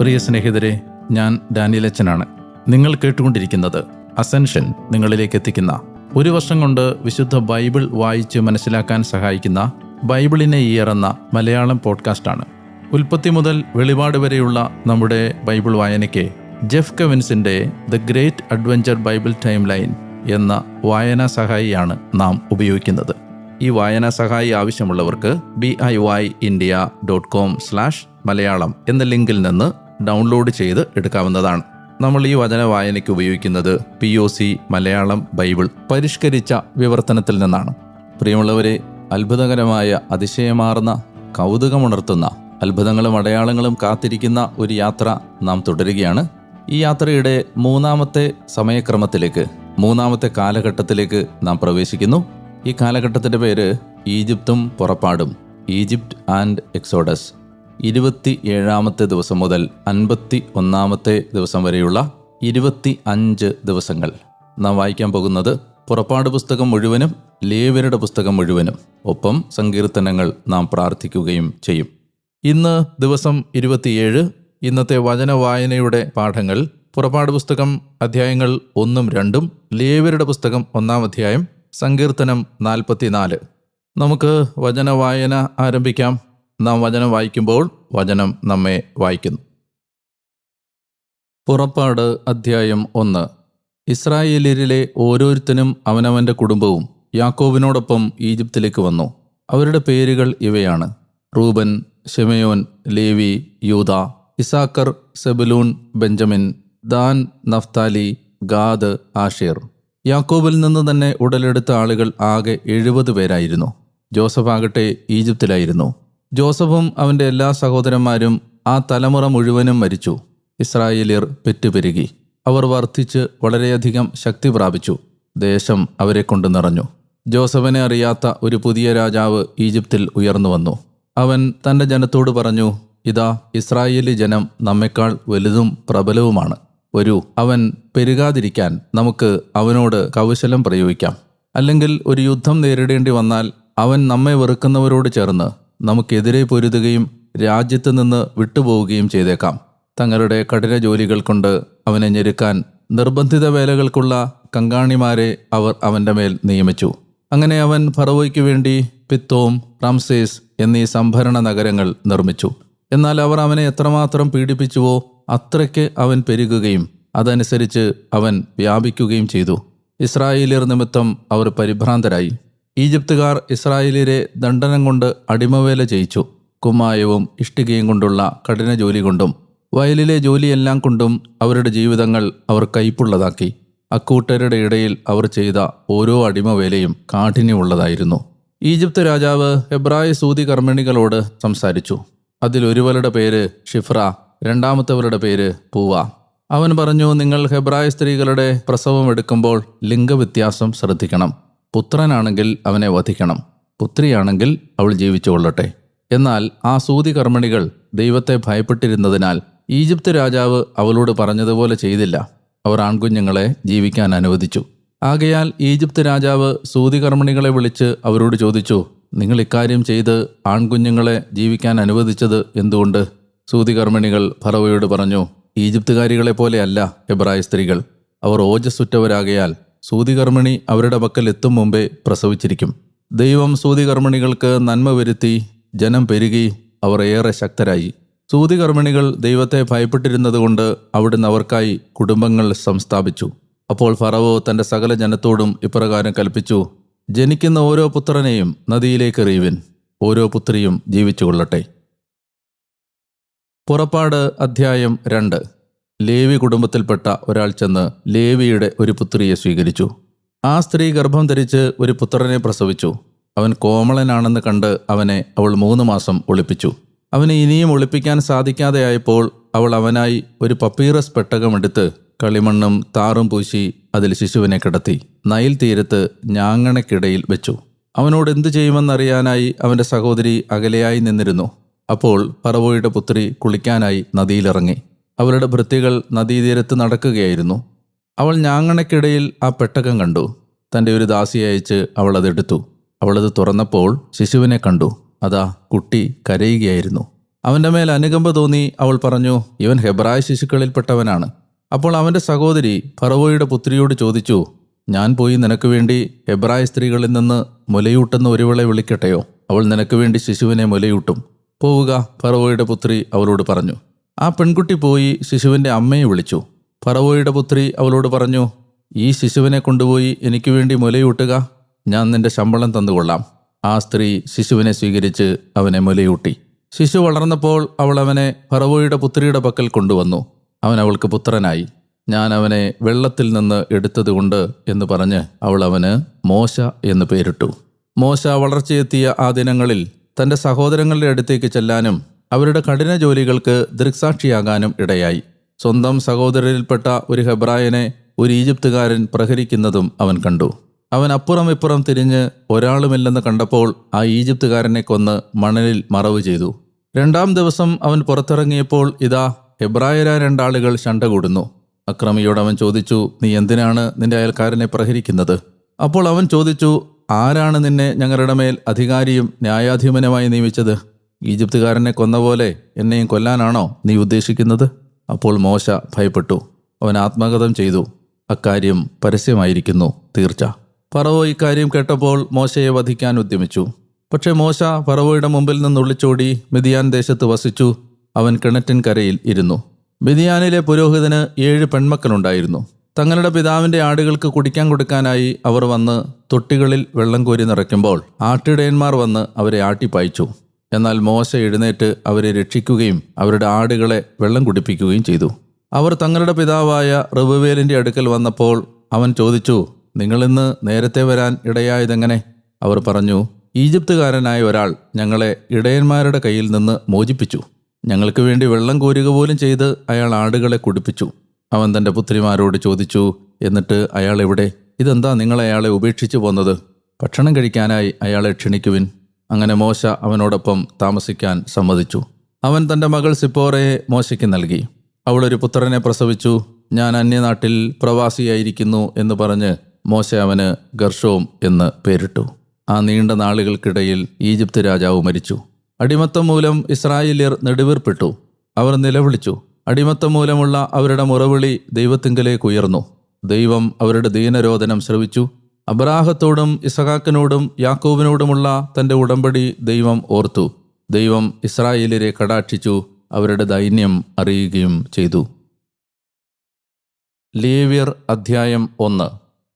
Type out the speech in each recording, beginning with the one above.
പ്രിയ സ്നേഹിതരെ ഞാൻ ഡാനിയലച്ചനാണ് നിങ്ങൾ കേട്ടുകൊണ്ടിരിക്കുന്നത് അസെൻഷൻ നിങ്ങളിലേക്ക് എത്തിക്കുന്ന ഒരു വർഷം കൊണ്ട് വിശുദ്ധ ബൈബിൾ വായിച്ച് മനസ്സിലാക്കാൻ സഹായിക്കുന്ന ബൈബിളിനെ ഇയർ എന്ന മലയാളം പോഡ്കാസ്റ്റാണ്. ഉൽപ്പത്തി മുതൽ വെളിപാട് വരെയുള്ള നമ്മുടെ ബൈബിൾ വായനയ്ക്ക് Jeff കെവിൻസിന്റെ the great adventure Bible time line എന്ന വായനാ സഹായിയാണ് നാം ഉപയോഗിക്കുന്നത്. ഈ വായനാ സഹായി ആവശ്യമുള്ളവർക്ക് B I Y India dot com slash Malayalam എന്ന ലിങ്കിൽ നിന്ന് ഡൗൺലോഡ് ചെയ്ത് എടുക്കാവുന്നതാണ്. നമ്മൾ ഈ വചന വായനയ്ക്ക് ഉപയോഗിക്കുന്നത് P O C Malayalam Bible പരിഷ്കരിച്ച വിവർത്തനത്തിൽ നിന്നാണ്. പ്രിയമുള്ളവരെ അത്ഭുതകരമായ അതിശയമാർന്ന കൗതുകമുണർത്തുന്ന അത്ഭുതങ്ങളും അടയാളങ്ങളും കാത്തിരിക്കുന്ന ഒരു യാത്ര നാം തുടരുകയാണ്. ഈ യാത്രയുടെ മൂന്നാമത്തെ സമയക്രമത്തിലേക്ക് മൂന്നാമത്തെ കാലഘട്ടത്തിലേക്ക് നാം പ്രവേശിക്കുന്നു. ഈ കാലഘട്ടത്തിന്റെ പേര് ഈജിപ്തും പുറപ്പാടും ഈജിപ്റ്റ് ആൻഡ് എക്സോഡസ്. ഇരുപത്തി ഏഴാമത്തെ ദിവസം മുതൽ അൻപത്തി ഒന്നാമത്തെ ദിവസം വരെയുള്ള ഇരുപത്തി അഞ്ച് ദിവസങ്ങൾ. നാം വായിക്കാൻ പോകുന്നത് പുറപ്പാട് പുസ്തകം മുഴുവനും ലേവരുടെ പുസ്തകം മുഴുവനും. ഒപ്പം സങ്കീർത്തനങ്ങൾ നാം പ്രാർത്ഥിക്കുകയും ചെയ്യും. ഇന്ന് ദിവസം ഇരുപത്തിയേഴ്. ഇന്നത്തെ വചന വായനയുടെ പാഠങ്ങൾ പുറപ്പാട് പുസ്തകം അധ്യായങ്ങൾ ഒന്നും രണ്ടും ലേവരുടെ പുസ്തകം ഒന്നാം അധ്യായം സങ്കീർത്തനം നാൽപ്പത്തിനാല്. നമുക്ക് വചന വായന ആരംഭിക്കാം. നാം വചനം വായിക്കുമ്പോൾ വചനം നമ്മെ വായിക്കുന്നു. പുറപ്പാട് അധ്യായം ഒന്ന്. ഇസ്രായേലിലെ ഓരോരുത്തനും അവനവന്റെ കുടുംബവും യാക്കോബിനോടൊപ്പം ഈജിപ്തിലേക്ക് വന്നു. അവരുടെ പേരുകൾ ഇവയാണ്. റൂബൻ ഷെമയോൻ ലേവി യൂത Issachar Zebulun Benjamin Dan Naphtali Gad Asher. യാക്കോബിൽ നിന്ന് തന്നെ ഉടലെടുത്ത ആളുകൾ ആകെ എഴുപത് പേരായിരുന്നു. ജോസഫ് ആകട്ടെ ഈജിപ്തിലായിരുന്നു. ജോസഫും അവന്റെ എല്ലാ സഹോദരന്മാരും ആ തലമുറ മുഴുവനും മരിച്ചു. ഇസ്രായേലിയർ പെറ്റുപെരുകി. അവർ വർദ്ധിച്ച് വളരെയധികം ശക്തി പ്രാപിച്ചു. ദേശം അവരെ കൊണ്ട് നിറഞ്ഞു. ജോസഫിനെ അറിയാത്ത ഒരു പുതിയ രാജാവ് ഈജിപ്തിൽ ഉയർന്നു വന്നു. അവൻ തന്റെ ജനത്തോട് പറഞ്ഞു ഇതാ ഇസ്രായേലി ജനം നമ്മെക്കാൾ വലുതും പ്രബലവുമാണ്. ഒരു അവൻ പെരുകാതിരിക്കാൻ നമുക്ക് അവനോട് കൗശലം പ്രയോഗിക്കാം. അല്ലെങ്കിൽ ഒരു യുദ്ധം നേരിടേണ്ടി വന്നാൽ അവൻ നമ്മെ വെറുക്കുന്നവരോട് ചേർന്ന് നമുക്കെതിരെ പൊരുതുകയും രാജ്യത്ത് നിന്ന് വിട്ടുപോവുകയും ചെയ്തേക്കാം. തങ്ങളുടെ കഠിന ജോലികൾ കൊണ്ട് അവനെ ഞെരുക്കാൻ നിർബന്ധിത വേലകൾക്കുള്ള കങ്കാണിമാരെ അവർ അവന്റെ മേൽ നിയമിച്ചു. അങ്ങനെ അവൻ ഫറവോയ്ക്ക് വേണ്ടി പിത്തോം റംസേസ് എന്നീ സംഭരണ നഗരങ്ങൾ നിർമ്മിച്ചു. എന്നാൽ അവർ അവനെ എത്രമാത്രം പീഡിപ്പിച്ചുവോ അത്രയ്ക്ക് അവൻ പെരുകുകയും അതനുസരിച്ച് അവൻ വ്യാപിക്കുകയും ചെയ്തു. ഇസ്രായേലിയർ നിമിത്തം അവർ പരിഭ്രാന്തരായി. ഈജിപ്തുകാർ ഇസ്രായേലിയരെ ദണ്ഡനം കൊണ്ട് അടിമവേല ചെയ്യിച്ചു. കുമ്മായവും ഇഷ്ടികയും കൊണ്ടുള്ള കഠിന ജോലി കൊണ്ടും വയലിലെ ജോലിയെല്ലാം കൊണ്ടും അവരുടെ ജീവിതങ്ങൾ അവർ കയ്പുള്ളതാക്കി അക്കൂട്ടരുടെ ഇടയിൽ അവർ ചെയ്ത ഓരോ അടിമവേലയും കാഠിന്യമുള്ളതായിരുന്നു. ഈജിപ്ത് രാജാവ് ഹെബ്രായ സൂതി കർമ്മിണികളോട് സംസാരിച്ചു. അതിലൊരുവരുടെ പേര് ഷിഫ്ര രണ്ടാമത്തെവരുടെ പേര് പൂവ. അവൻ പറഞ്ഞു നിങ്ങൾ ഹെബ്രായ സ്ത്രീകളുടെ പ്രസവം എടുക്കുമ്പോൾ ലിംഗവ്യത്യാസം ശ്രദ്ധിക്കണം. പുത്രനാണെങ്കിൽ അവനെ വധിക്കണം. പുത്രിയാണെങ്കിൽ അവൾ ജീവിച്ചു കൊള്ളട്ടെ. എന്നാൽ ആ സൂതി കർമ്മിണികൾ ദൈവത്തെ ഭയപ്പെട്ടിരുന്നതിനാൽ ഈജിപ്ത് രാജാവ് അവളോട് പറഞ്ഞതുപോലെ ചെയ്തില്ല. അവർ ആൺകുഞ്ഞുങ്ങളെ ജീവിക്കാൻ അനുവദിച്ചു. ആകയാൽ ഈജിപ്ത് രാജാവ് സൂതി കർമ്മിണികളെ വിളിച്ച് അവരോട് ചോദിച്ചു നിങ്ങൾ ഇക്കാര്യം ചെയ്ത് ആൺകുഞ്ഞുങ്ങളെ ജീവിക്കാൻ അനുവദിച്ചത് എന്തുകൊണ്ട്? സൂതി കർമ്മിണികൾ ഫറവയോട് പറഞ്ഞു ഈജിപ്തുകാരികളെ പോലെയല്ല എബ്രായ സ്ത്രീകൾ. അവർ ഓജസ്സുറ്റവരാകയാൽ സൂതികർമ്മിണി അവരുടെ പക്കൽ എത്തും മുമ്പേ പ്രസവിച്ചിരിക്കും. ദൈവം സൂതികർമ്മിണികൾക്ക് നന്മ വരുത്തി ജനം പെരുകി അവർ ഏറെ ശക്തരായി. സൂതികർമ്മിണികൾ ദൈവത്തെ ഭയപ്പെട്ടിരുന്നതുകൊണ്ട് അവിടുന്ന് അവർക്കായി കുടുംബങ്ങൾ സംസ്ഥാപിച്ചു. അപ്പോൾ ഫറവോ തന്റെ സകല ജനത്തോടും ഇപ്രകാരം കൽപ്പിച്ചു ജനിക്കുന്ന ഓരോ പുത്രനെയും നദിയിലേക്ക് എറിയുവിൻ ഓരോ പുത്രിയും ജീവിച്ചുകൊള്ളട്ടെ. പുറപ്പാട് അധ്യായം രണ്ട്. ലേവി കുടുംബത്തിൽപ്പെട്ട ഒരാൾ ചെന്ന് ലേവിയുടെ ഒരു പുത്രിയെ സ്വീകരിച്ചു. ആ സ്ത്രീ ഗർഭം ധരിച്ച് ഒരു പുത്രനെ പ്രസവിച്ചു. അവൻ കോമളനാണെന്ന് കണ്ട് അവനെ അവൾ മൂന്ന് മാസം ഒളിപ്പിച്ചു. അവനെ ഇനിയും ഒളിപ്പിക്കാൻ സാധിക്കാതെയായപ്പോൾ അവൾ അവനായി ഒരു പപ്പീറസ് പെട്ടകമെടുത്ത് കളിമണ്ണും താറും പൂശി അതിൽ ശിശുവിനെ കിടത്തി നയിൽ തീരത്ത് ഞാങ്ങണക്കിടയിൽ വെച്ചു. അവനോട് എന്തു ചെയ്യുമെന്നറിയാനായി അവന്റെ സഹോദരി അകലെയായി നിന്നിരുന്നു. അപ്പോൾ പറവോയുടെ പുത്രി കുളിക്കാനായി നദിയിലിറങ്ങി. അവരുടെ ഭൃത്തികൾ നദീതീരത്ത് നടക്കുകയായിരുന്നു. അവൾ ഞാങ്ങണക്കിടയിൽ ആ പെട്ടകം കണ്ടു. തന്റെ ഒരു ദാസിയെ അയച്ച് അവൾ അതെടുത്തു അവളത് തുറന്നപ്പോൾ ശിശുവിനെ കണ്ടു. അതാ കുട്ടി കരയുകയായിരുന്നു. അവന്റെ മേൽ അനുകമ്പ തോന്നി അവൾ പറഞ്ഞു ഇവൻ ഹെബ്രായ ശിശുക്കളിൽപ്പെട്ടവനാണ്. അപ്പോൾ അവന്റെ സഹോദരി ഫറവോയുടെ പുത്രിയോട് ചോദിച്ചു ഞാൻ പോയി നിനക്ക് വേണ്ടി ഹെബ്രായ സ്ത്രീകളിൽ നിന്ന് മുലയൂട്ടുന്ന ഒരുവളെ വിളിക്കട്ടെയോ? അവൾ നിനക്ക് വേണ്ടി ശിശുവിനെ മുലയൂട്ടും. പോവുക ഫറവോയുടെ പുത്രി അവരോട് പറഞ്ഞു. ആ പെൺകുട്ടി പോയി ശിശുവിന്റെ അമ്മയെ വിളിച്ചു. പറവോയുടെ പുത്രി അവളോട് പറഞ്ഞു ഈ ശിശുവിനെ കൊണ്ടുപോയി എനിക്ക് വേണ്ടി മുലയൂട്ടുക. ഞാൻ നിന്റെ ശമ്പളം തന്നുകൊള്ളാം. ആ സ്ത്രീ ശിശുവിനെ സ്വീകരിച്ച് അവനെ മുലയൂട്ടി. ശിശു വളർന്നപ്പോൾ അവൾ അവനെ ഫറവോയുടെ പുത്രിയുടെ പക്കൽ കൊണ്ടുവന്നു. അവൻ അവൾക്ക് പുത്രനായി. ഞാൻ അവനെ വെള്ളത്തിൽ നിന്ന് എടുത്തതുകൊണ്ട് എന്ന് പറഞ്ഞ് അവൾ അവന് മോശ എന്ന് പേരിട്ടു. മോശ വളർച്ചയെത്തിയ ആ ദിനങ്ങളിൽ തന്റെ സഹോദരങ്ങളുടെ അടുത്തേക്ക് ചെല്ലാനും അവരുടെ കഠിന ജോലികൾക്ക് ദൃക്സാക്ഷിയാകാനും ഇടയായി. സ്വന്തം സഹോദരരിൽപ്പെട്ട ഒരു ഹെബ്രായനെ ഒരു ഈജിപ്തുകാരൻ പ്രഹരിക്കുന്നതും അവൻ കണ്ടു. അവൻ അപ്പുറം ഇപ്പുറം തിരിഞ്ഞ് ഒരാളുമില്ലെന്ന് കണ്ടപ്പോൾ ആ ഈജിപ്തുകാരനെ കൊന്ന് മണലിൽ മറവ് ചെയ്തു. രണ്ടാം ദിവസം അവൻ പുറത്തിറങ്ങിയപ്പോൾ ഇതാ ഹെബ്രായര രണ്ടാളുകൾ ശണ്ട കൂടുന്നു. അക്രമിയോട് അവൻ ചോദിച്ചു നീ എന്തിനാണ് നിന്റെ അയൽക്കാരനെ പ്രഹരിക്കുന്നത്? അപ്പോൾ അവൻ ചോദിച്ചു ആരാണ് നിന്നെ ഞങ്ങളുടെ മേൽ അധികാരിയും ന്യായാധിപനുമായി നിയമിച്ചത്? ഈജിപ്തുകാരനെ കൊന്ന പോലെ എന്നെയും കൊല്ലാനാണോ നീ ഉദ്ദേശിക്കുന്നത്? അപ്പോൾ മോശ ഭയപ്പെട്ടു. അവൻ ആത്മഗതം ചെയ്തു. അക്കാര്യം പരസ്യമായിരിക്കുന്നു. തീർച്ച. ഫറവോ ഇക്കാര്യം കേട്ടപ്പോൾ മോശയെ വധിക്കാൻ ഉദ്യമിച്ചു. പക്ഷേ മോശ ഫറവോയുടെ മുമ്പിൽ നിന്ന് ഒളിച്ചോടി മിതിയാൻ ദേശത്ത് വസിച്ചു. അവൻ കിണറ്റിൻ കരയിൽ ഇരുന്നു. മിതിയാനിലെ പുരോഹിതന് ഏഴ് പെൺമക്കളുണ്ടായിരുന്നു. തങ്ങളുടെ പിതാവിന്റെ ആടുകൾക്ക് കുടിക്കാൻ കൊടുക്കാനായി അവർ വന്ന് തൊട്ടികളിൽ വെള്ളം കോരി നിറയ്ക്കുമ്പോൾ ആട്ടിടയന്മാർ വന്ന് അവരെ ആട്ടിപ്പായിച്ചു. എന്നാൽ മോശ എഴുന്നേറ്റ് അവരെ രക്ഷിക്കുകയും അവരുടെ ആടുകളെ വെള്ളം കുടിപ്പിക്കുകയും ചെയ്തു. അവർ തങ്ങളുടെ പിതാവായ റബുവേലിന്റെ അടുക്കൽ വന്നപ്പോൾ അവൻ ചോദിച്ചു നിങ്ങളിന്ന് നേരത്തെ വരാൻ ഇടയായതെങ്ങനെ? അവർ പറഞ്ഞു ഈജിപ്തുകാരനായ ഒരാൾ ഞങ്ങളെ ഇടയന്മാരുടെ കയ്യിൽ നിന്ന് മോചിപ്പിച്ചു. ഞങ്ങൾക്ക് വേണ്ടി വെള്ളം കോരുക പോലും ചെയ്ത് അയാൾ ആടുകളെ കുടിപ്പിച്ചു. അവൻ തന്റെ പുത്രിമാരോട് ചോദിച്ചു എന്നിട്ട് അയാൾ എവിടെ? ഇതെന്താ നിങ്ങൾ അയാളെ ഉപേക്ഷിച്ചു പോന്നത്? ഭക്ഷണം കഴിക്കാനായി അയാളെ ക്ഷണിക്കുവിൻ. അങ്ങനെ മോശ അവനോടൊപ്പം താമസിക്കാൻ സമ്മതിച്ചു. അവൻ തന്റെ മകൾ സിപ്പോറയെ മോശയ്ക്ക് നൽകി. അവൾ ഒരു പുത്രനെ പ്രസവിച്ചു. ഞാൻ അന്യനാട്ടിൽ പ്രവാസിയായിരിക്കുന്നു എന്ന് പറഞ്ഞ് മോശ അവന് ഗർഷവും എന്ന് പേരിട്ടു. ആ നീണ്ട നാളുകൾക്കിടയിൽ ഈജിപ്ത് രാജാവ് മരിച്ചു. അടിമത്തം മൂലം ഇസ്രായേലിയർ നെടുവീർപ്പെട്ടു. അവർ നിലവിളിച്ചു. അടിമത്തം മൂലമുള്ള അവരുടെ മുറവിളി ദൈവത്തിങ്കലേക്ക് ഉയർന്നു. ദൈവം അവരുടെ ദീനരോധനം ശ്രവിച്ചു. അബ്രാഹത്തോടും ഇസഹാക്കിനോടും യാക്കോബിനോടുമുള്ള തന്റെ ഉടമ്പടി ദൈവം ഓർത്തു. ദൈവം ഇസ്രായേലിനെ കടാക്ഷിച്ചു അവരുടെ ദൈന്യം അറിയുകയും ചെയ്തു. ലേവ്യർ അധ്യായം ഒന്ന്.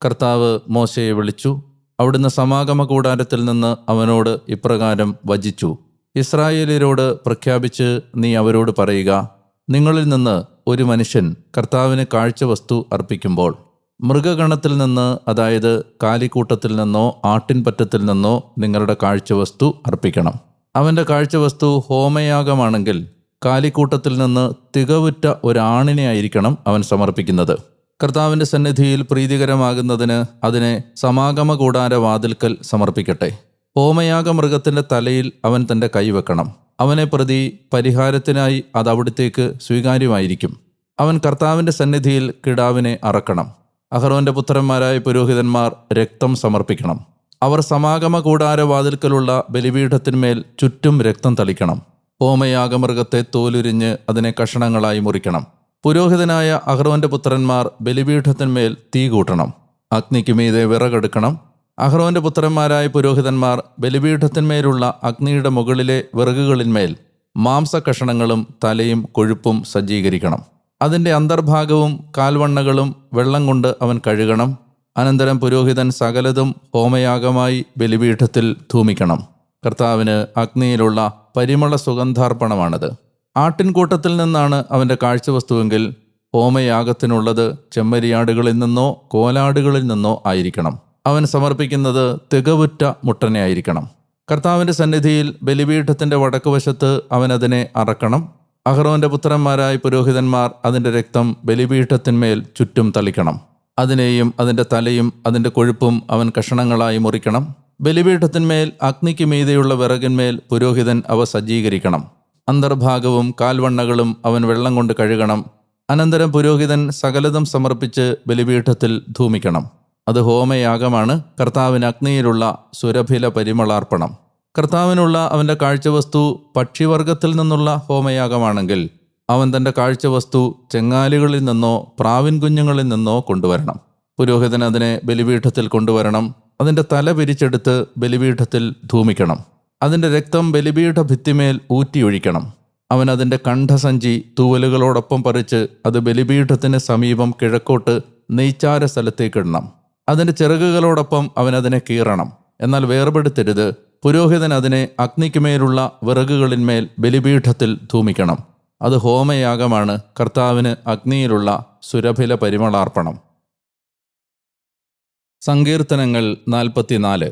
കർത്താവ് മോശയെ വിളിച്ചു. അവിടുന്ന് സമാഗമ കൂടാരത്തിൽ നിന്ന് അവനോട് ഇപ്രകാരം വചിച്ചു. ഇസ്രായേലിയരോട് പ്രഖ്യാപിച്ച് നീ അവരോട് പറയുക നിങ്ങളിൽ നിന്ന് ഒരു മനുഷ്യൻ കർത്താവിന് കാഴ്ച വസ്തു അർപ്പിക്കുമ്പോൾ മൃഗഗണത്തിൽ നിന്ന് അതായത് കാലിക്കൂട്ടത്തിൽ നിന്നോ ആട്ടിൻപറ്റത്തിൽ നിന്നോ നിങ്ങളുടെ കാഴ്ചവസ്തു അർപ്പിക്കണം. അവന്റെ കാഴ്ചവസ്തു ഹോമയാഗമാണെങ്കിൽ കാലിക്കൂട്ടത്തിൽ നിന്ന് തികവുറ്റ ഒരാണിനെ ആയിരിക്കണം അവൻ സമർപ്പിക്കുന്നത്. കർത്താവിന്റെ സന്നിധിയിൽ പ്രീതികരമാകുന്നതിന് അതിനെ സമാഗമ കൂടാര വാതിൽക്കൽ സമർപ്പിക്കട്ടെ. ഹോമയാഗ മൃഗത്തിന്റെ തലയിൽ അവൻ തന്റെ കൈവെക്കണം അവനെ പ്രതി പരിഹാരത്തിനായി അത് അവിടത്തേക്ക് സ്വീകാര്യമായിരിക്കും. അവൻ കർത്താവിന്റെ സന്നിധിയിൽ കിടാവിനെ അറക്കണം. അഹ്റോന്റെ പുത്രന്മാരായ പുരോഹിതന്മാർ രക്തം സമർപ്പിക്കണം. അവർ സമാഗമ കൂടാര വാതിൽക്കലുള്ള ബലിപീഠത്തിന്മേൽ ചുറ്റും രക്തം തളിക്കണം. ഹോമയാഗമൃഗത്തെ തോലുരിഞ്ഞ് അതിനെ കഷണങ്ങളായി മുറിക്കണം. പുരോഹിതനായ അഹ്റോന്റെ പുത്രന്മാർ ബലിപീഠത്തിന്മേൽ തീ കൂട്ടണം. അഗ്നിക്ക് മീതെ വിറകെടുക്കണം. അഹ്റോന്റെ പുത്രന്മാരായ പുരോഹിതന്മാർ ബലിപീഠത്തിന്മേലുള്ള അഗ്നിയുടെ മുകളിലെ വിറകുകളിന്മേൽ മാംസകഷണങ്ങളും തലയും കൊഴുപ്പും സജ്ജീകരിക്കണം. അതിന്റെ അന്തർഭാഗവും കാൽവണ്ണകളും വെള്ളം കൊണ്ട് അവൻ കഴുകണം. അനന്തരം പുരോഹിതൻ സകലതും ഹോമയാഗമായി ബലിപീഠത്തിൽ ധൂമിക്കണം കർത്താവിന് അഗ്നിയിലുള്ള പരിമള സുഗന്ധാർപ്പണമാണത്. ആട്ടിൻകൂട്ടത്തിൽ നിന്നാണ് അവന്റെ കാഴ്ചവസ്തുവെങ്കിൽ ഹോമയാഗത്തിനുള്ളത് ചെമ്മരിയാടുകളിൽ നിന്നോ കോലാടുകളിൽ നിന്നോ ആയിരിക്കണം. അവൻ സമർപ്പിക്കുന്നത് തികവുറ്റ മുട്ടനെ ആയിരിക്കണം. കർത്താവിന്റെ സന്നിധിയിൽ ബലിപീഠത്തിന്റെ വടക്കുവശത്ത് അവൻ അതിനെ അറക്കണം. അഹ്റോന്റെ പുത്രന്മാരായ പുരോഹിതന്മാർ അതിന്റെ രക്തം ബലിപീഠത്തിന്മേൽ ചുറ്റും തളിക്കണം. അതിനെയും അതിന്റെ തലയും അതിന്റെ കൊഴുപ്പും അവൻ കഷണങ്ങളായി മുറിക്കണം. ബലിപീഠത്തിന്മേൽ അഗ്നിക്ക് മീതെയുള്ള വിറകിന്മേൽ പുരോഹിതൻ അവ സജ്ജീകരിക്കണം. അന്തർഭാഗവും കാൽവണ്ണകളും അവൻ വെള്ളം കൊണ്ട് കഴുകണം. അനന്തരം പുരോഹിതൻ സകലതും സമർപ്പിച്ച് ബലിപീഠത്തിൽ ധൂമിക്കണം. അത് ഹോമയാഗമാണ്. കർത്താവിന് അഗ്നിയിലുള്ള സുരഭില പരിമളാർപ്പണം. കർത്താവിനുള്ള അവന്റെ കാഴ്ചവസ്തു പക്ഷിവർഗത്തിൽ നിന്നുള്ള ഹോമയാഗമാണെങ്കിൽ അവൻ തന്റെ കാഴ്ചവസ്തു ചെങ്ങാലുകളിൽ നിന്നോ പ്രാവിൻ കുഞ്ഞുങ്ങളിൽ നിന്നോ കൊണ്ടുവരണം. പുരോഹിതൻ അതിനെ ബലിപീഠത്തിൽ കൊണ്ടുവരണം. അതിന്റെ തല പിരിച്ചെടുത്ത് ബലിപീഠത്തിൽ ധൂമിക്കണം. അതിന്റെ രക്തം ബലിപീഠ ഭിത്തിമേൽ ഊറ്റിയൊഴിക്കണം. അവൻ അതിന്റെ കണ്ഠസഞ്ചി തൂവലുകളോടൊപ്പം പറിച്ച് അത് ബലിപീഠത്തിന് സമീപം കിഴക്കോട്ട് നെയ്ച്ചാര സ്ഥലത്തേക്കിടണം അതിന്റെ ചിറകുകളോടൊപ്പം അവൻ അതിനെ കീറണം. എന്നാൽ വേർപെടുത്തരുത്. പുരോഹിതൻ അതിനെ അഗ്നിക്കുമേലുള്ള വിറകുകളിന്മേൽ ബലിപീഠത്തിൽ ധൂമിക്കണം അത് ഹോമയാഗമാണ്. കർത്താവിന് അഗ്നിയിലുള്ള സുരഭില പരിമളാർപ്പണം. സങ്കീർത്തനങ്ങൾ നാൽപ്പത്തിനാല്.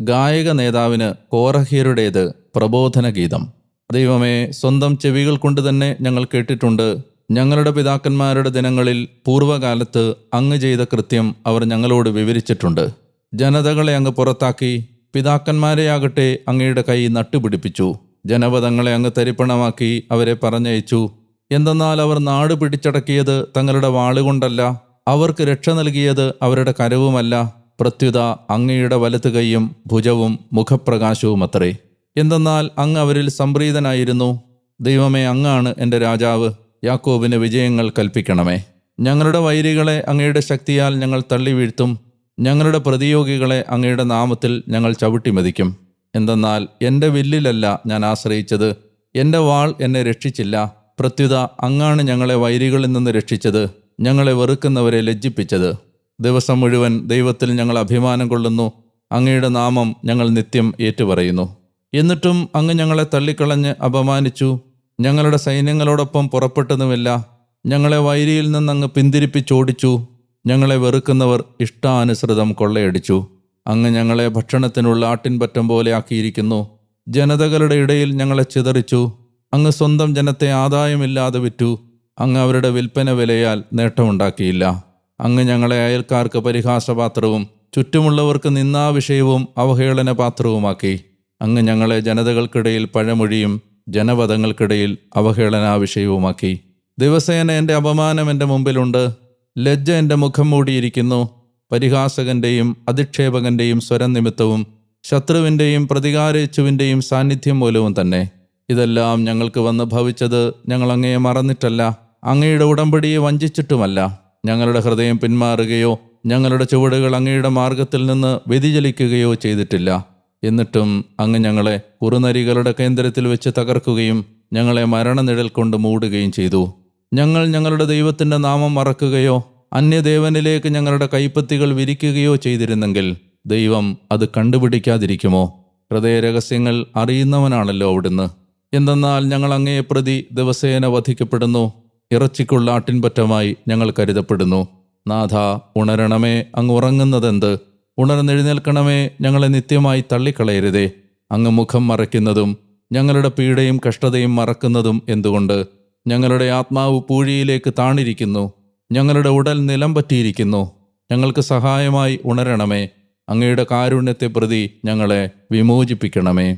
ഗായക നേതാവിന് കോറഹീരുടേത് പ്രബോധന ഗീതം ദൈവമേ സ്വന്തം ചെവികൾ കൊണ്ട് തന്നെ ഞങ്ങൾ കേട്ടിട്ടുണ്ട്. ഞങ്ങളുടെ പിതാക്കന്മാരുടെ ദിനങ്ങളിൽ പൂർവകാലത്ത് അങ്ങ് ചെയ്ത കൃത്യം അവർ ഞങ്ങളോട് വിവരിച്ചിട്ടുണ്ട്. ജനതകളെ അങ്ങ് പുറത്താക്കി പിതാക്കന്മാരെയാകട്ടെ അങ്ങയുടെ കൈ നട്ടുപിടിപ്പിച്ചു. ജനപദങ്ങളെ അങ്ങ് തരിപ്പണമാക്കി അവരെ പറഞ്ഞയച്ചു. എന്തെന്നാൽ അവർ നാട് പിടിച്ചടക്കിയത് തങ്ങളുടെ വാളുകൊണ്ടല്ല അവർക്ക് രക്ഷ നൽകിയത് അവരുടെ കരവുമല്ല. പ്രത്യുത അങ്ങയുടെ വലത്ത് കൈയും ഭുജവും മുഖപ്രകാശവുമത്രേ. എന്തെന്നാൽ അങ്ങ് അവരിൽ സംപ്രീതനായിരുന്നു. ദൈവമേ അങ്ങാണ് എന്റെ രാജാവ്. യാക്കോബിന് വിജയങ്ങൾ കൽപ്പിക്കണമേ. ഞങ്ങളുടെ വൈരികളെ അങ്ങയുടെ ശക്തിയാൽ ഞങ്ങൾ തള്ളി വീഴ്ത്തും ഞങ്ങളുടെ പ്രതിയോഗികളെ അങ്ങയുടെ നാമത്തിൽ ഞങ്ങൾ ചവിട്ടിമതിക്കും എന്തെന്നാൽ എന്റെ വില്ലിലല്ല ഞാൻ ആശ്രയിച്ചത്. എന്റെ വാൾ എന്നെ രക്ഷിച്ചില്ല. പ്രത്യുത അങ്ങാണ് ഞങ്ങളെ വൈരികളിൽ നിന്ന് രക്ഷിച്ചത്. ഞങ്ങളെ വെറുക്കുന്നവരെ ലജ്ജിപ്പിച്ചത്. ദിവസം മുഴുവൻ ദൈവത്തിൽ ഞങ്ങൾ അഭിമാനം കൊള്ളുന്നു. അങ്ങയുടെ നാമം ഞങ്ങൾ നിത്യം ഏറ്റുപറയുന്നു. എന്നിട്ടും അങ്ങ് ഞങ്ങളെ തള്ളിക്കളഞ്ഞ് അപമാനിച്ചു. ഞങ്ങളുടെ സൈന്യങ്ങളോടൊപ്പം പുറപ്പെട്ടതുമില്ല. ഞങ്ങളെ വൈരിയിൽ നിന്ന് അങ്ങ് പിന്തിരിപ്പിച്ചോടിച്ചു. ഞങ്ങളെ വെറുക്കുന്നവർ ഇഷ്ടാനുസൃതം കൊള്ളയടിച്ചു. അങ്ങ് ഞങ്ങളെ ഭക്ഷണത്തിനുള്ള ആട്ടിൻപറ്റം പോലെ ആക്കിയിരിക്കുന്നു. ജനതകളുടെ ഇടയിൽ ഞങ്ങളെ ചിതറിച്ചു. അങ്ങ് സ്വന്തം ജനത്തെ ആദായമില്ലാതെ വിറ്റു. അങ്ങ് അവരുടെ വിൽപ്പന വിലയാൽ നേട്ടമുണ്ടാക്കിയില്ല. അങ്ങ് ഞങ്ങളെ അയൽക്കാർക്ക് പരിഹാസപാത്രവും ചുറ്റുമുള്ളവർക്ക് നിന്നാവിഷയവും അവഹേളന പാത്രവുമാക്കി അങ്ങ് ഞങ്ങളെ ജനതകൾക്കിടയിൽ പഴമൊഴിയും ജനപദങ്ങൾക്കിടയിൽ അവഹേളനാ വിഷയവുമാക്കി ദിവസേന എന്റെ അപമാനം എന്റെ മുമ്പിലുണ്ട്. ലജ്ജ എന്റെ മുഖം മൂടിയിരിക്കുന്നു. പരിഹാസകന്റെയും അധിക്ഷേപകന്റെയും സ്വരം നിമിത്തവും ശത്രുവിന്റെയും പ്രതികാരേച്ചുവിന്റെയും സാന്നിധ്യം മൂലവും തന്നെ. ഇതെല്ലാം ഞങ്ങൾക്ക് വന്ന് ഭവിച്ചത് ഞങ്ങൾ അങ്ങയെ മറന്നിട്ടല്ല. അങ്ങയുടെ ഉടമ്പടിയെ വഞ്ചിച്ചിട്ടുമല്ല. ഞങ്ങളുടെ ഹൃദയം പിന്മാറുകയോ ഞങ്ങളുടെ ചുവടുകൾ അങ്ങയുടെ മാർഗത്തിൽ നിന്ന് വ്യതിചലിക്കുകയോ ചെയ്തിട്ടില്ല. എന്നിട്ടും അങ്ങ് ഞങ്ങളെ കുറുനരികളുടെ കേന്ദ്രത്തിൽ വെച്ച് തകർക്കുകയും ഞങ്ങളെ മരണനിഴൽ കൊണ്ട് മൂടുകയും ചെയ്തു. ഞങ്ങൾ ഞങ്ങളുടെ ദൈവത്തിന്റെ നാമം മറക്കുകയോ അന്യദേവനിലേക്ക് ഞങ്ങളുടെ കൈപ്പത്തികൾ വിരിക്കുകയോ ചെയ്തിരുന്നെങ്കിൽ ദൈവം അത് കണ്ടുപിടിക്കാതിരിക്കുമോ? ഹൃദയരഹസ്യങ്ങൾ അറിയുന്നവനാണല്ലോ അവിടുന്ന്. എന്തെന്നാൽ ഞങ്ങൾ അങ്ങയെ പ്രതി ദിവസേന വധിക്കപ്പെടുന്നു. ഇറച്ചിക്കുള്ള ആട്ടിൻപറ്റമായി ഞങ്ങൾ കരുതപ്പെടുന്നു. നാഥ ഉണരണമേ അങ്ങ് ഉറങ്ങുന്നതെന്ത്? ഉണർന്നെഴുന്നേൽക്കണമേ ഞങ്ങളെ നിത്യമായി തള്ളിക്കളയരുതേ. അങ്ങ് മുഖം മറയ്ക്കുന്നതും ഞങ്ങളുടെ പീഡയും കഷ്ടതയും മറക്കുന്നതും എന്തുകൊണ്ട്? ഞങ്ങളുടെ ആത്മാവ് പൂഴിയിലേക്ക് താണിരിക്കുന്നു. ഞങ്ങളുടെ ഉടൽ നിലം പറ്റിയിരിക്കുന്നു. ഞങ്ങൾക്ക് സഹായമായി ഉണരണമേ. അങ്ങയുടെ കാരുണ്യത്തെ പ്രതി ഞങ്ങളെ വിമോചിപ്പിക്കണമേ.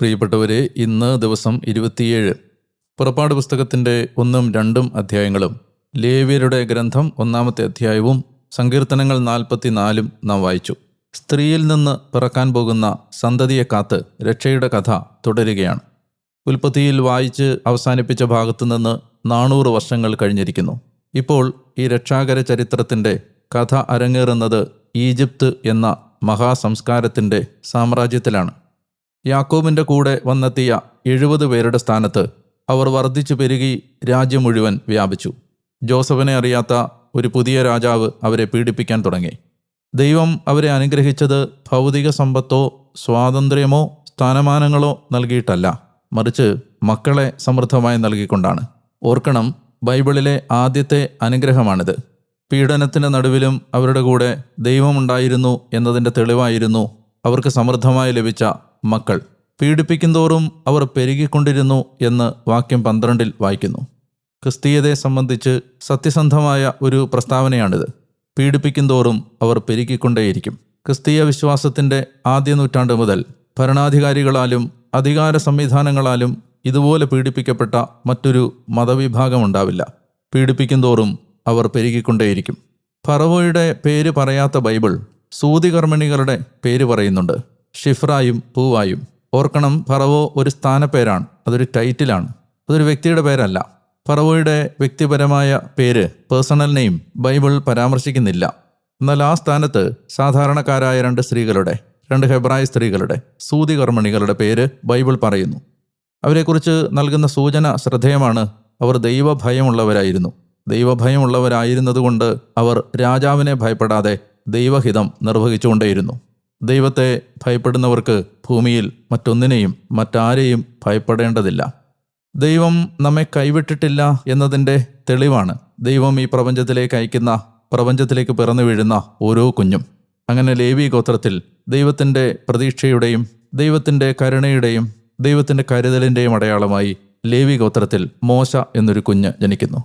പ്രിയപ്പെട്ടവരെ ഇന്ന് ദിവസം ഇരുപത്തിയേഴ്. പുറപ്പാട് പുസ്തകത്തിന്റെ ഒന്നും രണ്ടും അധ്യായങ്ങളും ലേവ്യരുടെ ഗ്രന്ഥം ഒന്നാമത്തെ അധ്യായവും സങ്കീർത്തനങ്ങൾ നാൽപ്പത്തിനാലും നാം വായിച്ചു. സ്ത്രീയിൽ നിന്ന് പിറക്കാൻ പോകുന്ന സന്തതിയെ കാത്ത് രക്ഷയുടെ കഥ തുടരുകയാണ്. ഉൽപ്പത്തിയിൽ വായിച്ച് അവസാനിപ്പിച്ച ഭാഗത്തു നിന്ന് നാനൂറ് വർഷങ്ങൾ കഴിഞ്ഞിരിക്കുന്നു. ഇപ്പോൾ ഈ രക്ഷാകര ചരിത്രത്തിന്റെ കഥ അരങ്ങേറുന്നത് ഈജിപ്ത് എന്ന മഹാസംസ്കാരത്തിന്റെ സാമ്രാജ്യത്തിലാണ്. യാക്കോബിന്റെ കൂടെ വന്നെത്തിയ എഴുപത് പേരുടെ സ്ഥാനത്ത് അവർ വർദ്ധിച്ചു പെരുകി രാജ്യം മുഴുവൻ വ്യാപിച്ചു. ജോസഫിനെ അറിയാത്ത ഒരു പുതിയ രാജാവ് അവരെ പീഡിപ്പിക്കാൻ തുടങ്ങി. ദൈവം അവരെ അനുഗ്രഹിച്ചത് ഭൗതിക സമ്പത്തോ സ്വാതന്ത്ര്യമോ സ്ഥാനമാനങ്ങളോ നൽകിയിട്ടല്ല. മറിച്ച് മക്കളെ സമൃദ്ധമായി നൽകിക്കൊണ്ടാണ്. ഓർക്കണം ബൈബിളിലെ ആദ്യത്തെ അനുഗ്രഹമാണിത്. പീഡനത്തിന് നടുവിലും അവരുടെ കൂടെ ദൈവമുണ്ടായിരുന്നു എന്നതിന്റെ തെളിവായിരുന്നു അവർക്ക് സമൃദ്ധമായി ലഭിച്ച മക്കൾ. പീഡിപ്പിക്കുന്തോറും അവർ പെരുകിക്കൊണ്ടിരുന്നു എന്ന് വാക്യം പന്ത്രണ്ടിൽ വായിക്കുന്നു. ക്രിസ്തീയതയെ സംബന്ധിച്ച് സത്യസന്ധമായ ഒരു പ്രസ്താവനയാണിത്. പീഡിപ്പിക്കുന്തോറും അവർ പെരുകിക്കൊണ്ടേയിരിക്കും. ക്രിസ്തീയ വിശ്വാസത്തിന്റെ ആദ്യ നൂറ്റാണ്ട് മുതൽ ഭരണാധികാരികളാലും അധികാര സംവിധാനങ്ങളാലും ഇതുപോലെ പീഡിപ്പിക്കപ്പെട്ട മറ്റൊരു മതവിഭാഗമുണ്ടാവില്ല പീഡിപ്പിക്കുന്തോറും അവർ പെരുകിക്കൊണ്ടേയിരിക്കും. ഫറവോയുടെ പേര് പറയാത്ത ബൈബിൾ സൂതികർമ്മിണികളുടെ പേര് പറയുന്നുണ്ട്. ഷിഫ്രായും പൂവായും. ഓർക്കണം ഫറവോ ഒരു സ്ഥാനപ്പേരാണ്. അതൊരു ടൈറ്റിലാണ്. അതൊരു വ്യക്തിയുടെ പേരല്ല. ഫറവോയുടെ വ്യക്തിപരമായ പേര് പേഴ്സണൽ നെയിം ബൈബിൾ പരാമർശിക്കുന്നില്ല. എന്നാൽ ആ സ്ഥാനത്ത് സാധാരണക്കാരായ രണ്ട് സ്ത്രീകളുടെ രണ്ട് ഹെബ്രായ സ്ത്രീകളുടെ സൂതി കർമ്മണികളുടെ പേര് ബൈബിൾ പറയുന്നു. അവരെക്കുറിച്ച് നൽകുന്ന സൂചന ശ്രദ്ധേയമാണ്. അവർ ദൈവഭയമുള്ളവരായിരുന്നു. ദൈവഭയമുള്ളവരായിരുന്നതുകൊണ്ട് അവർ രാജാവിനെ ഭയപ്പെടാതെ ദൈവഹിതം നിർവഹിച്ചുകൊണ്ടേയിരുന്നു. ദൈവത്തെ ഭയപ്പെടുന്നവർക്ക് ഭൂമിയിൽ മറ്റൊന്നിനെയും മറ്റാരെയും ഭയപ്പെടേണ്ടതില്ല. ദൈവം നമ്മെ കൈവിട്ടിട്ടില്ല എന്നതിന്റെ തെളിവാണ് ദൈവം ഈ പ്രപഞ്ചത്തിലേക്ക് അയക്കുന്ന പ്രപഞ്ചത്തിലേക്ക് പിറന്നു വീഴുന്ന ഓരോ കുഞ്ഞും. അങ്ങനെ ലേവി ഗോത്രത്തിൽ ദൈവത്തിന്റെ പ്രതീക്ഷയുടെയും ദൈവത്തിന്റെ കരുണയുടെയും ദൈവത്തിന്റെ കരുതലിന്റെയും അടയാളമായി ലേവി ഗോത്രത്തിൽ മോശ എന്നൊരു കുഞ്ഞ് ജനിക്കുന്നു.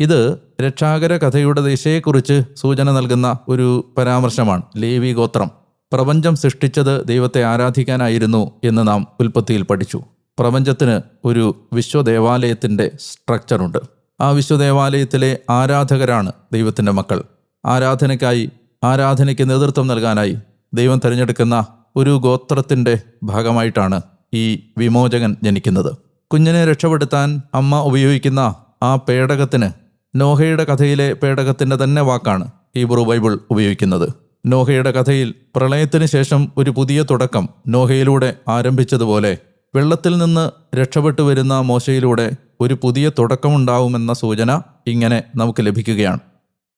ഇത് രക്ഷാകര കഥയുടെ ദിശയെക്കുറിച്ച് സൂചന നൽകുന്ന ഒരു പരാമർശമാണ്. ലേവി ഗോത്രം പ്രപഞ്ചം സൃഷ്ടിച്ചത് ദൈവത്തെ ആരാധിക്കാനായിരുന്നു എന്ന് നാം ഉൽപ്പത്തിയിൽ പഠിച്ചു. പ്രപഞ്ചത്തിന് ഒരു വിശ്വദേവാലയത്തിന്റെ സ്ട്രക്ചറുണ്ട്. ആ വിശ്വദേവാലയത്തിലെ ആരാധകരാണ് ദൈവത്തിന്റെ മക്കൾ. ആരാധനയ്ക്കായി ആരാധനയ്ക്ക് നേതൃത്വം നൽകാനായി ദൈവം തിരഞ്ഞെടുക്കുന്ന ഒരു ഗോത്രത്തിന്റെ ഭാഗമായിട്ടാണ് ഈ വിമോചകൻ ജനിക്കുന്നത്. കുഞ്ഞിനെ രക്ഷപ്പെടുത്താൻ അമ്മ ഉപയോഗിക്കുന്ന ആ പേടകത്തിന് നോഹയുടെ കഥയിലെ പേടകത്തിന്റെ തന്നെ വാക്കാണ് ഹീബ്രു ബൈബിൾ ഉപയോഗിക്കുന്നത്. നോഹയുടെ കഥയിൽ പ്രളയത്തിന് ശേഷം ഒരു പുതിയ തുടക്കം നോഹയിലൂടെ ആരംഭിച്ചതുപോലെ വെള്ളത്തിൽ നിന്ന് രക്ഷപ്പെട്ടു വരുന്ന മോശയിലൂടെ ഒരു പുതിയ തുടക്കമുണ്ടാവുമെന്ന സൂചന ഇങ്ങനെ നമുക്ക് ലഭിക്കുകയാണ്.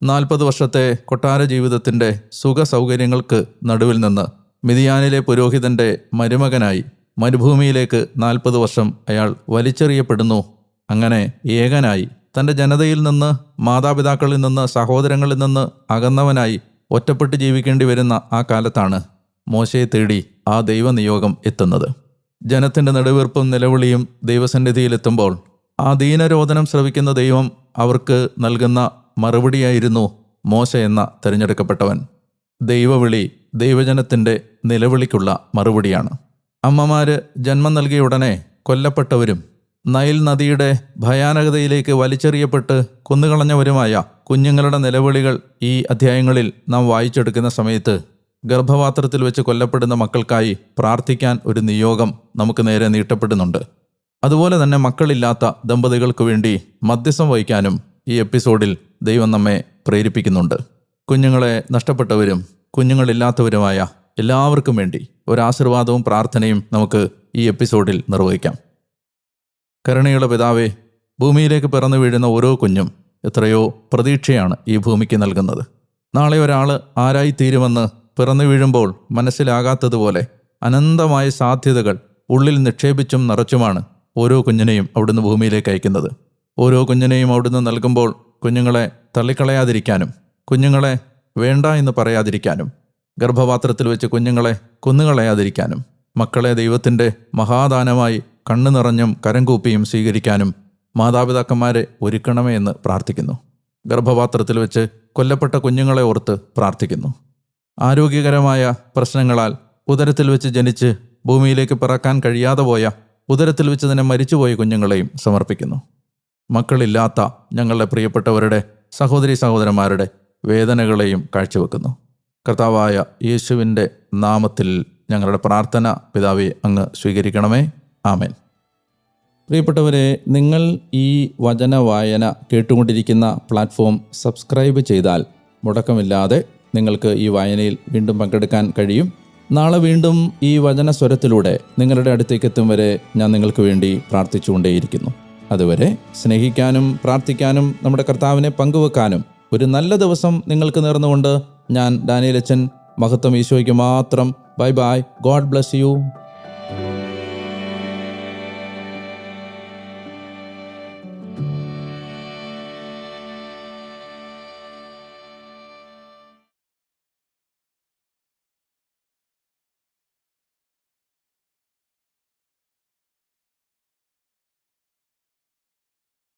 നാൽപ്പത് വർഷത്തെ കൊട്ടാര ജീവിതത്തിന്റെ സുഖ സൗകര്യങ്ങൾക്ക് നടുവിൽ നിന്ന് മിതിയാനിലെ പുരോഹിതന്റെ മരുമകനായി മരുഭൂമിയിലേക്ക് നാൽപ്പത് വർഷം അയാൾ വലിച്ചെറിയപ്പെടുന്നു. അങ്ങനെ ഏകനായി തന്റെ ജനതയിൽ നിന്ന് മാതാപിതാക്കളിൽ നിന്ന് സഹോദരങ്ങളിൽ നിന്ന് അകന്നവനായി ഒറ്റപ്പെട്ട് ജീവിക്കേണ്ടി വരുന്ന ആ കാലത്താണ് മോശയെ തേടി ആ ദൈവനിയോഗം എത്തുന്നത്. ജനത്തിന്റെ നെടുവീർപ്പും നിലവിളിയും ദൈവസന്നിധിയിലെത്തുമ്പോൾ ആ ദീനരോധനം ശ്രവിക്കുന്ന ദൈവം അവർക്ക് നൽകുന്ന മറുപടിയായിരുന്നു മോശ എന്ന തിരഞ്ഞെടുക്കപ്പെട്ടവൻ. ദൈവവിളി ദൈവജനത്തിന്റെ നിലവിളിക്കുള്ള മറുപടിയാണ്. അമ്മമാര് ജന്മം നൽകിയ ഉടനെ കൊല്ലപ്പെട്ടവരും നൈൽ നദിയുടെ ഭയാനകതയിലേക്ക് വലിച്ചെറിയപ്പെട്ട് കൊന്നുകളഞ്ഞവരുമായ കുഞ്ഞുങ്ങളുടെ നിലവിളികൾ ഈ അധ്യായങ്ങളിൽ നാം വായിച്ചെടുക്കുന്ന സമയത്ത് ഗർഭപാത്രത്തിൽ വെച്ച് കൊല്ലപ്പെടുന്ന മക്കൾക്കായി പ്രാർത്ഥിക്കാൻ ഒരു നിയോഗം നമുക്ക് നേരെ നീട്ടപ്പെടുന്നുണ്ട്. അതുപോലെ തന്നെ മക്കളില്ലാത്ത ദമ്പതികൾക്ക് വേണ്ടി മധ്യസ്ഥം വഹിക്കാനും ഈ എപ്പിസോഡിൽ ദൈവം നമ്മെ പ്രേരിപ്പിക്കുന്നുണ്ട്. കുഞ്ഞുങ്ങളെ നഷ്ടപ്പെട്ടവരും കുഞ്ഞുങ്ങളില്ലാത്തവരുമായ എല്ലാവർക്കും വേണ്ടി ഒരാശീർവാദവും പ്രാർത്ഥനയും നമുക്ക് ഈ എപ്പിസോഡിൽ നിർവഹിക്കാം. കരുണയുള്ള പിതാവേ ഭൂമിയിലേക്ക് പിറന്നു വീഴുന്ന ഓരോ കുഞ്ഞും എത്രയോ പ്രതീക്ഷയാണ് ഈ ഭൂമിക്ക് നൽകുന്നത്. നാളെ ഒരാൾ ആരായി തീരുമെന്ന് പിറന്നു വീഴുമ്പോൾ മനസ്സിലാകാത്തതുപോലെ അനന്തമായ സാധ്യതകൾ ഉള്ളിൽ നിക്ഷേപിച്ചും നിറച്ചുമാണ് ഓരോ കുഞ്ഞിനെയും അവിടുന്ന് ഭൂമിയിലേക്ക് അയക്കുന്നത്. ഓരോ കുഞ്ഞിനെയും അവിടുന്ന് നൽകുമ്പോൾ കുഞ്ഞുങ്ങളെ തള്ളിക്കളയാതിരിക്കാനും കുഞ്ഞുങ്ങളെ വേണ്ട എന്ന് പറയാതിരിക്കാനും ഗർഭപാത്രത്തിൽ വെച്ച് കുഞ്ഞുങ്ങളെ കൊന്നുകളയാതിരിക്കാനും മക്കളെ ദൈവത്തിന്റെ മഹാദാനമായി കണ്ണു നിറഞ്ഞും കരം കൂപ്പിയും സ്വീകരിക്കാനും മാതാപിതാക്കന്മാരെ ഒരുക്കണമേ എന്ന് പ്രാർത്ഥിക്കുന്നു. ഗർഭപാത്രത്തിൽ വെച്ച് കൊല്ലപ്പെട്ട കുഞ്ഞുങ്ങളെ ഓർത്ത് പ്രാർത്ഥിക്കുന്നു. ആരോഗ്യകരമായ പ്രശ്നങ്ങളാൽ ഉദരത്തിൽ വെച്ച് ജനിച്ച് ഭൂമിയിലേക്ക് പിറക്കാൻ കഴിയാതെ പോയ ഉദരത്തിൽ വെച്ച് തന്നെ മരിച്ചുപോയ കുഞ്ഞുങ്ങളെയും സമർപ്പിക്കുന്നു. മക്കളില്ലാത്ത ഞങ്ങളുടെ പ്രിയപ്പെട്ടവരുടെ സഹോദരി സഹോദരന്മാരുടെ വേദനകളെയും കാഴ്ചവെക്കുന്നു. കർത്താവായ യേശുവിന്റെ നാമത്തിൽ ഞങ്ങളുടെ പ്രാർത്ഥന പിതാവെ അങ്ങ് സ്വീകരിക്കണമേ. ആമേൻ. പ്രിയപ്പെട്ടവരെ നിങ്ങൾ ഈ വചന വായന കേട്ടുകൊണ്ടിരിക്കുന്ന പ്ലാറ്റ്ഫോം സബ്സ്ക്രൈബ് ചെയ്താൽ മുടക്കമില്ലാതെ നിങ്ങൾക്ക് ഈ വായനയിൽ വീണ്ടും പങ്കെടുക്കാൻ കഴിയും. നാളെ വീണ്ടും ഈ വചന സ്വരത്തിലൂടെ നിങ്ങളുടെ അടുത്തേക്ക് എത്തും വരെ ഞാൻ നിങ്ങൾക്ക് വേണ്ടി പ്രാർത്ഥിച്ചുകൊണ്ടേയിരിക്കുന്നു. അതുവരെ സ്നേഹിക്കാനും പ്രാർത്ഥിക്കാനും നമ്മുടെ കർത്താവിനെ പങ്കുവെക്കാനും ഒരു നല്ല ദിവസം നിങ്ങൾക്ക് നേർന്നുകൊണ്ട് ഞാൻ ഡാനിയലച്ചൻ മഹത്വം ഈശോയ്ക്ക് മാത്രം. Bye bye. God bless you.